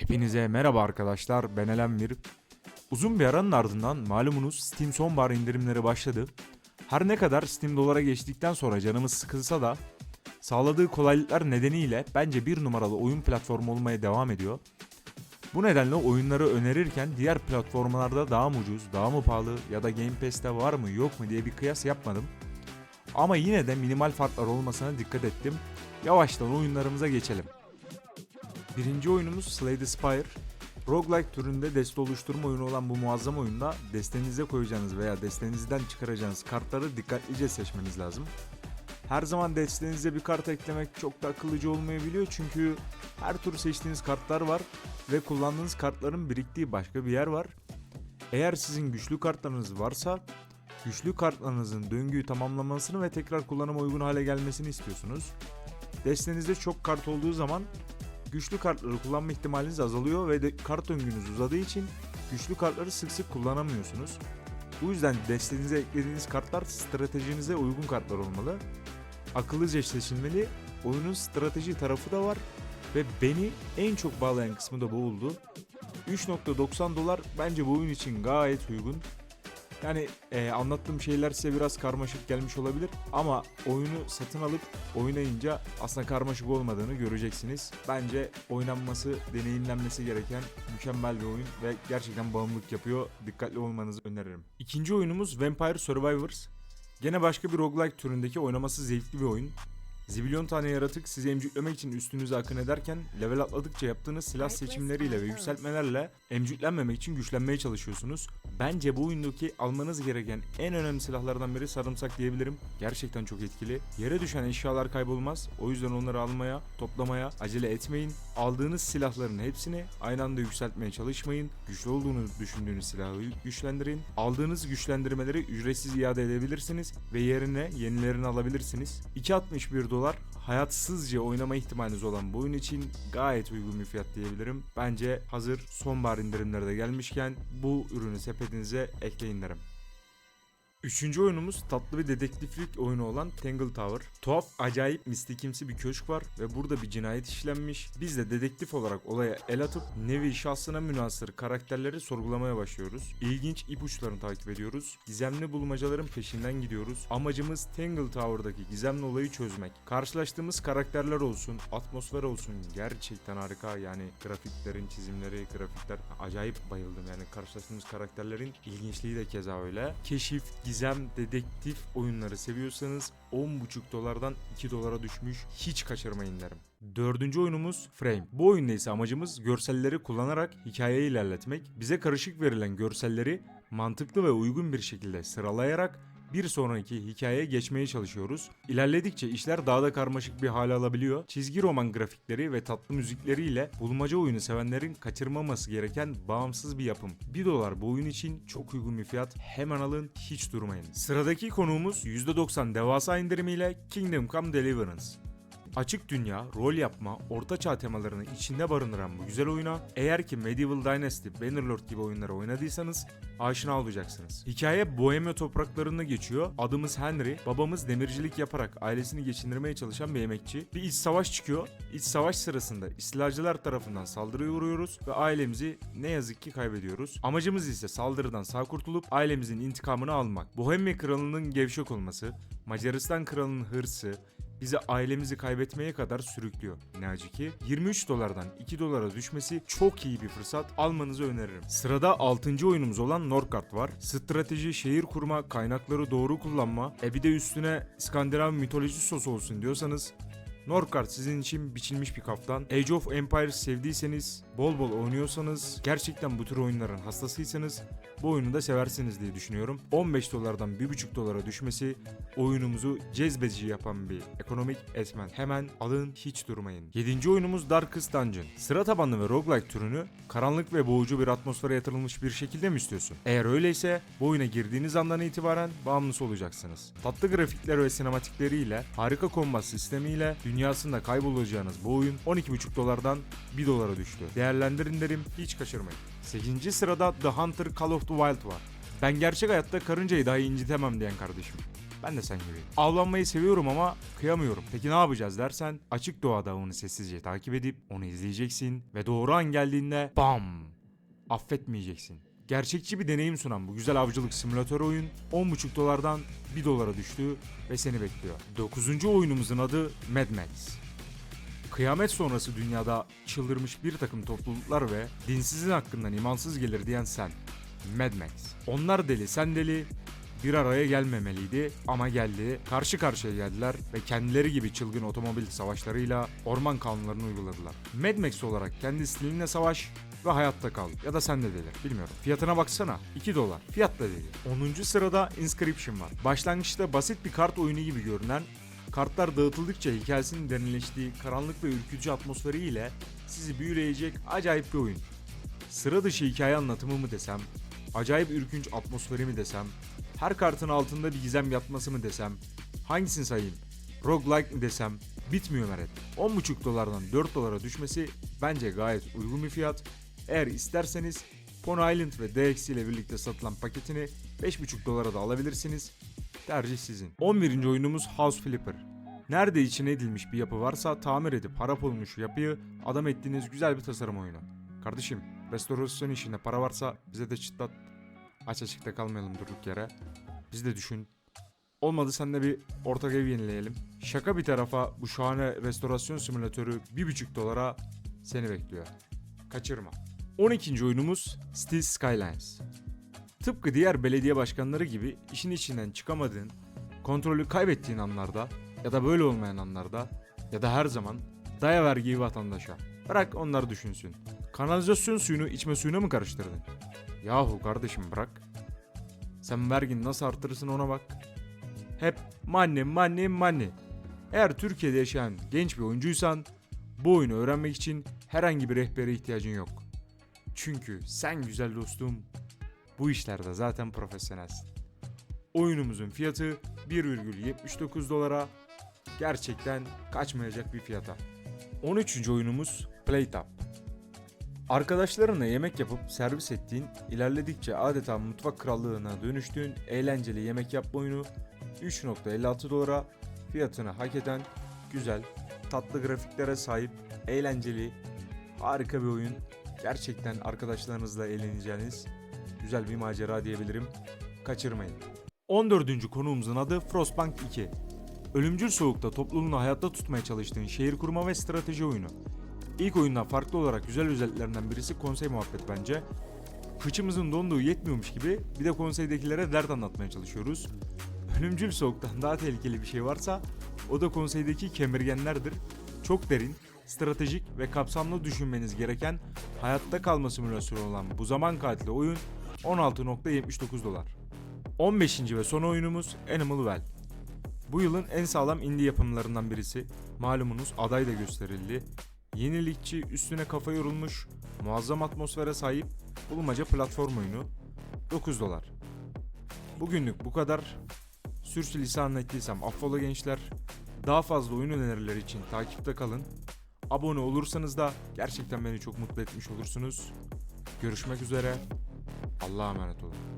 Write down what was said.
Hepinize merhaba arkadaşlar ben Elenvir. Uzun bir aranın ardından malumunuz Steam sonbahar indirimleri başladı. Her ne kadar Steam dolara geçtikten sonra canımız sıkılsa da sağladığı kolaylıklar nedeniyle bence bir numaralı oyun platformu olmaya devam ediyor. Bu nedenle oyunları önerirken diğer platformlarda daha mı ucuz, daha mı pahalı ya da Game Pass'te var mı yok mu diye bir kıyas yapmadım. Ama yine de minimal farklar olmasına dikkat ettim. Yavaştan oyunlarımıza geçelim. Birinci oyunumuz Slay the Spire. Roguelike türünde deste oluşturma oyunu olan bu muazzam oyunda destenize koyacağınız veya destenizden çıkaracağınız kartları dikkatlice seçmeniz lazım. Her zaman destenize bir kart eklemek çok da akıllıcı olmayabiliyor çünkü her tur seçtiğiniz kartlar var ve kullandığınız kartların biriktiği başka bir yer var. Eğer sizin güçlü kartlarınız varsa güçlü kartlarınızın döngüyü tamamlamasını ve tekrar kullanıma uygun hale gelmesini istiyorsunuz. Destenizde çok kart olduğu zaman güçlü kartları kullanma ihtimaliniz azalıyor ve de kart döngünüz uzadığı için güçlü kartları sık sık kullanamıyorsunuz. Bu yüzden destenize eklediğiniz kartlar stratejinize uygun kartlar olmalı. Akıllıca seçilmeli. Oyunun strateji tarafı da var ve beni en çok bağlayan kısmı da bu oldu. 3.90 dolar bence bu oyun için gayet uygun. Yani e, anlattığım şeyler size biraz karmaşık gelmiş olabilir ama oyunu satın alıp oynayınca aslında karmaşık olmadığını göreceksiniz. Bence oynanması, deneyimlenmesi gereken mükemmel bir oyun ve gerçekten bağımlılık yapıyor. Dikkatli olmanızı öneririm. İkinci oyunumuz Vampire Survivors. Gene başka bir roguelike türündeki oynaması zevkli bir oyun. Zibilyon tane yaratık sizi emcüklemek için üstünüze akın ederken level atladıkça yaptığınız silah seçimleriyle ve yükseltmelerle emcüklenmemek için güçlenmeye çalışıyorsunuz. Bence bu oyundaki almanız gereken en önemli silahlardan biri sarımsak diyebilirim. Gerçekten çok etkili. Yere düşen eşyalar kaybolmaz. O yüzden onları almaya, toplamaya acele etmeyin. Aldığınız silahların hepsini aynı anda yükseltmeye çalışmayın. Güçlü olduğunu düşündüğünüz silahı güçlendirin. Aldığınız güçlendirmeleri ücretsiz iade edebilirsiniz ve yerine yenilerini alabilirsiniz. 2.61 dolar hayatsızca oynama ihtimaliniz olan bu oyun için gayet uygun bir fiyat diyebilirim. Bence hazır sonbahar indirimleri de gelmişken bu ürünü sepetinize ekleyin derim. Üçüncü oyunumuz tatlı bir dedektiflik oyunu olan Tangle Tower. Tuhaf, acayip mistikimsi bir köşk var ve burada bir cinayet işlenmiş. Biz de dedektif olarak olaya el atıp nevi şahsına münasır karakterleri sorgulamaya başlıyoruz. İlginç ipuçlarını takip ediyoruz. Gizemli bulmacaların peşinden gidiyoruz. Amacımız Tangle Tower'daki gizemli olayı çözmek. Karşılaştığımız karakterler olsun, atmosfer olsun gerçekten harika. Yani grafiklerin çizimleri, grafikler acayip bayıldım. Yani karşılaştığımız karakterlerin ilginçliği de keza öyle. Keşif, gizem, dedektif oyunları seviyorsanız 10.5 dolardan 2 dolara düşmüş. Hiç kaçırmayın derim. Dördüncü oyunumuz Frame. Bu oyunda ise amacımız görselleri kullanarak hikayeyi ilerletmek. Bize karışık verilen görselleri mantıklı ve uygun bir şekilde sıralayarak bir sonraki hikayeye geçmeye çalışıyoruz. İlerledikçe işler daha da karmaşık bir hale alabiliyor. Çizgi roman grafikleri ve tatlı müzikleriyle bulmaca oyunu sevenlerin kaçırmaması gereken bağımsız bir yapım. 1 dolar bu oyun için çok uygun bir fiyat. Hemen alın, hiç durmayın. Sıradaki konuğumuz %90 devasa indirimiyle Kingdom Come Deliverance. Açık dünya, rol yapma, ortaçağ temalarını içinde barındıran bu güzel oyuna eğer ki Medieval Dynasty, Bannerlord gibi oyunları oynadıysanız aşina olacaksınız. Hikaye Bohemia topraklarında geçiyor. Adımız Henry, babamız demircilik yaparak ailesini geçindirmeye çalışan bir emekçi. Bir iç savaş çıkıyor. İç savaş sırasında istilacılar tarafından saldırıya uğruyoruz ve ailemizi ne yazık ki kaybediyoruz. Amacımız ise saldırıdan sağ kurtulup ailemizin intikamını almak. Bohemia kralının gevşek olması, Macaristan kralının hırsı, bizi ailemizi kaybetmeye kadar sürüklüyor. Ne acı ki 23 dolardan 2 dolara düşmesi çok iyi bir fırsat almanızı öneririm. Sırada 6. oyunumuz olan Norkart var. Strateji, şehir kurma, kaynakları doğru kullanma, e bir de üstüne İskandinav mitoloji sosu olsun diyorsanız Norkart sizin için biçilmiş bir kaftan. Age of Empires sevdiyseniz, bol bol oynuyorsanız, gerçekten bu tür oyunların hastasıysanız bu oyunu da seversiniz diye düşünüyorum. 15 dolardan 1,5 dolara düşmesi oyunumuzu cezbedici yapan bir ekonomik etmen. Hemen alın hiç durmayın. 7. oyunumuz Darkest Dungeon. Sıra tabanlı ve roguelike türünü karanlık ve boğucu bir atmosfere yatırılmış bir şekilde mi istiyorsun? Eğer öyleyse bu oyuna girdiğiniz andan itibaren bağımlısı olacaksınız. Tatlı grafikler ve sinematikleriyle, harika kombat sistemiyle dünyasında kaybolacağınız bu oyun 12,5 dolardan 1 dolara düştü. Değerlendirin derim hiç kaçırmayın. 8. sırada The Hunter Call of the Wild var. Ben gerçek hayatta karıncayı dahi incitemem diyen kardeşim. Ben de sen gibi. Avlanmayı seviyorum ama kıyamıyorum. Peki ne yapacağız dersen açık doğada onu sessizce takip edip onu izleyeceksin ve doğru an geldiğinde bam affetmeyeceksin. Gerçekçi bir deneyim sunan bu güzel avcılık simülatör oyun 10,5 dolardan 1 dolara düştü ve seni bekliyor. 9. oyunumuzun adı Mad Max. Kıyamet sonrası dünyada çıldırmış bir takım topluluklar ve dinsizin hakkından imansız gelir diyen sen. Mad Max. Onlar deli, sen deli. Bir araya gelmemeliydi ama geldi. Karşı karşıya geldiler ve kendileri gibi çılgın otomobil savaşlarıyla orman kanunlarını uyguladılar. Mad Max olarak kendi stilinle savaş ve hayatta kal. Ya da sen de delir. Bilmiyorum. Fiyatına baksana. 2 dolar. Fiyat da değil. 10. sırada Inscription var. Başlangıçta basit bir kart oyunu gibi görünen Kartlar dağıtıldıkça hikayesinin derinleştiği karanlık ve ürkütücü atmosferi ile sizi büyüleyecek acayip bir oyun. Sıra dışı hikaye anlatımı mı desem, acayip ürkünç atmosferi mi desem, her kartın altında bir gizem yatması mı desem, hangisini sayayım, roguelike mi desem, bitmiyor meret. 10,5 dolardan 4 dolara düşmesi bence gayet uygun bir fiyat. Eğer isterseniz Pony Island ve DX ile birlikte satılan paketini 5,5 dolara da alabilirsiniz. Tercih sizin. 11. oyunumuz House Flipper. Nerede içine edilmiş bir yapı varsa tamir edip harap olmuş yapıyı adam ettiğiniz güzel bir tasarım oyunu. Kardeşim restorasyon işinde para varsa bize de çıtlat. Aç açıkta kalmayalım durduk yere. Biz de düşün. Olmadı sen de bir ortak ev yenileyelim. Şaka bir tarafa bu şahane restorasyon simülatörü 1,5 dolara seni bekliyor. Kaçırma. 12. oyunumuz Steel Skylines. Tıpkı diğer belediye başkanları gibi işin içinden çıkamadığın, kontrolü kaybettiğin anlarda ya da böyle olmayan anlarda ya da her zaman daya vergiyi vatandaşa. Bırak onlar düşünsün. Kanalizasyon suyunu içme suyuna mı karıştırdın? Yahu kardeşim bırak. Sen vergini nasıl artırırsın ona bak. Hep money money money. Eğer Türkiye'de yaşayan genç bir oyuncuysan bu oyunu öğrenmek için herhangi bir rehbere ihtiyacın yok. Çünkü sen güzel dostum bu işlerde zaten profesyonelsin. Oyunumuzun fiyatı 1,79 dolara gerçekten kaçmayacak bir fiyata. 13. oyunumuz Playtap. Arkadaşlarınla yemek yapıp servis ettiğin, ilerledikçe adeta mutfak krallığına dönüştüğün eğlenceli yemek yapma oyunu 3.56 dolara fiyatını hak eden güzel, tatlı grafiklere sahip, eğlenceli, harika bir oyun. Gerçekten arkadaşlarınızla eğleneceğiniz güzel bir macera diyebilirim. Kaçırmayın. 14. konuğumuzun adı Frostpunk 2. Ölümcül soğukta topluluğunu hayatta tutmaya çalıştığın şehir kurma ve strateji oyunu. İlk oyundan farklı olarak güzel özelliklerinden birisi konsey muhabbet bence. Kıçımızın donduğu yetmiyormuş gibi bir de konseydekilere dert anlatmaya çalışıyoruz. Ölümcül soğuktan daha tehlikeli bir şey varsa o da konseydeki kemirgenlerdir. Çok derin, stratejik ve kapsamlı düşünmeniz gereken hayatta kalma simülasyonu olan bu zaman katili oyun 16.79 dolar. 15. ve son oyunumuz Animal Well. Bu yılın en sağlam indie yapımlarından birisi. Malumunuz aday da gösterildi. Yenilikçi, üstüne kafa yorulmuş, muazzam atmosfere sahip bulmaca platform oyunu 9 dolar. Bugünlük bu kadar. Sürçülisan ettiysem affola gençler. Daha fazla oyun önerileri için takipte kalın. Abone olursanız da gerçekten beni çok mutlu etmiş olursunuz. Görüşmek üzere. Allah'a emanet olun.